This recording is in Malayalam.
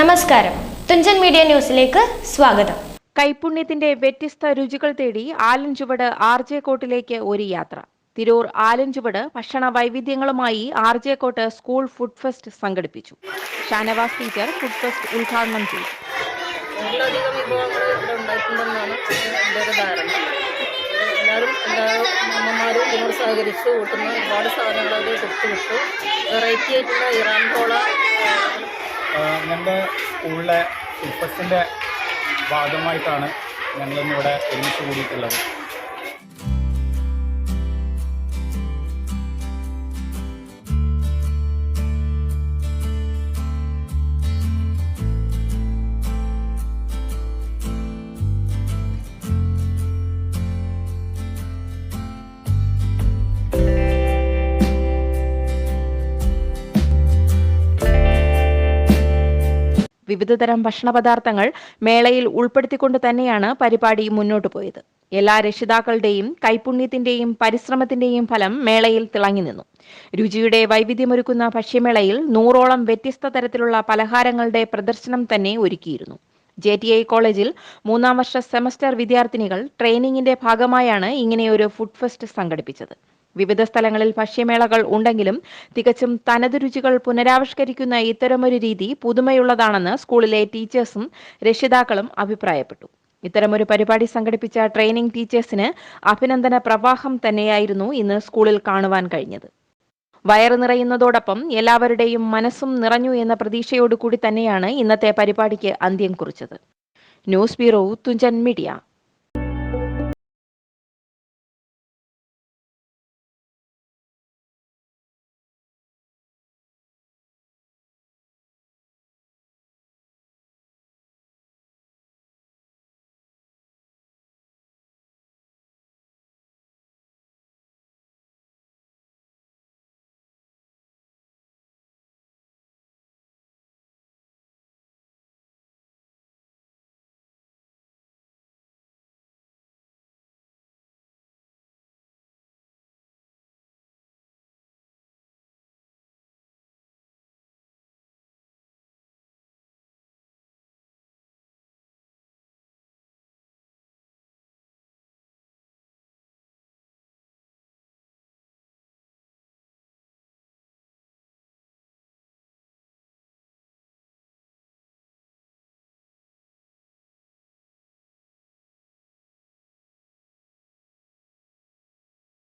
നമസ്കാരം. തുഞ്ചൻ മീഡിയ ന്യൂസിലേക്ക് സ്വാഗതം. കൈപുണ്യത്തിന്റെ വ്യത്യസ്ത രുചികൾ തേടി ആലഞ്ചുവട് ആർ ജെ കോട്ടിലേക്ക് ഒരു യാത്ര. തിരൂർ ആലഞ്ചുവട് ഭക്ഷണ വൈവിധ്യങ്ങളുമായി ആർ ജെ കോട്ട് സ്കൂൾ ഫുഡ് ഫെസ്റ്റ് സംഘടിപ്പിച്ചു. ഷാനവാസ് ടീച്ചർ ഫുഡ് ഫെസ്റ്റ് ഉദ്ഘാടനം ചെയ്തു. എല്ലാവരും എല്ലാവരും അമ്മമാരും ഇതിനോട് സഹകരിച്ചു കൂട്ടുന്ന ഒരുപാട് സാധനങ്ങൾ അവർ കൊടുത്തു വിട്ടു വെറൈറ്റി ആയിട്ടുള്ള ഇറാൻ പോള ഞങ്ങളുടെ സ്കൂളിലെ ഫുഡ് ഭാഗമായിട്ടാണ് ഞങ്ങളിന്നിവിടെ ഒരുമിച്ച് കൂടിയിട്ടുള്ളത്. വിവിധതരം ഭക്ഷണ പദാർത്ഥങ്ങൾ മേളയിൽ ഉൾപ്പെടുത്തിക്കൊണ്ട് തന്നെയാണ് പരിപാടി മുന്നോട്ട് പോയത്. എല്ലാ രക്ഷിതാക്കളുടെയും കൈപുണ്യത്തിന്റെയും പരിശ്രമത്തിന്റെയും ഫലം മേളയിൽ തിളങ്ങി നിന്നു. രുചിയുടെ വൈവിധ്യമൊരുക്കുന്ന ഭക്ഷ്യമേളയിൽ നൂറോളം വ്യത്യസ്ത തരത്തിലുള്ള പലഹാരങ്ങളുടെ പ്രദർശനം തന്നെ ഒരുക്കിയിരുന്നു. ജെ ടി ഐ കോളേജിൽ മൂന്നാം വർഷ സെമസ്റ്റർ വിദ്യാർത്ഥിനികൾ ട്രെയിനിങ്ങിന്റെ ഭാഗമായാണ് ഇങ്ങനെയൊരു ഫുഡ് ഫെസ്റ്റ് സംഘടിപ്പിച്ചത്. വിവിധ സ്ഥലങ്ങളിൽ ഭക്ഷ്യമേളകൾ ഉണ്ടെങ്കിലും തികച്ചും തനത് രുചികൾ പുനരാവിഷ്കരിക്കുന്ന ഇത്തരമൊരു രീതി പുതുമയുള്ളതാണെന്ന് സ്കൂളിലെ ടീച്ചേഴ്സും രക്ഷിതാക്കളും അഭിപ്രായപ്പെട്ടു. ഇത്തരമൊരു പരിപാടി സംഘടിപ്പിച്ച ട്രെയിനിംഗ് ടീച്ചേഴ്സിന് അഭിനന്ദന പ്രവാഹം തന്നെയായിരുന്നു ഇന്ന് സ്കൂളിൽ കാണുവാൻ കഴിഞ്ഞത്. വയറ് നിറയുന്നതോടൊപ്പം എല്ലാവരുടെയും മനസ്സും നിറഞ്ഞു എന്ന പ്രതീക്ഷയോടുകൂടി തന്നെയാണ് ഇന്നത്തെ പരിപാടിക്ക് അന്ത്യം കുറിച്ചത്. News bureau Thunchan media.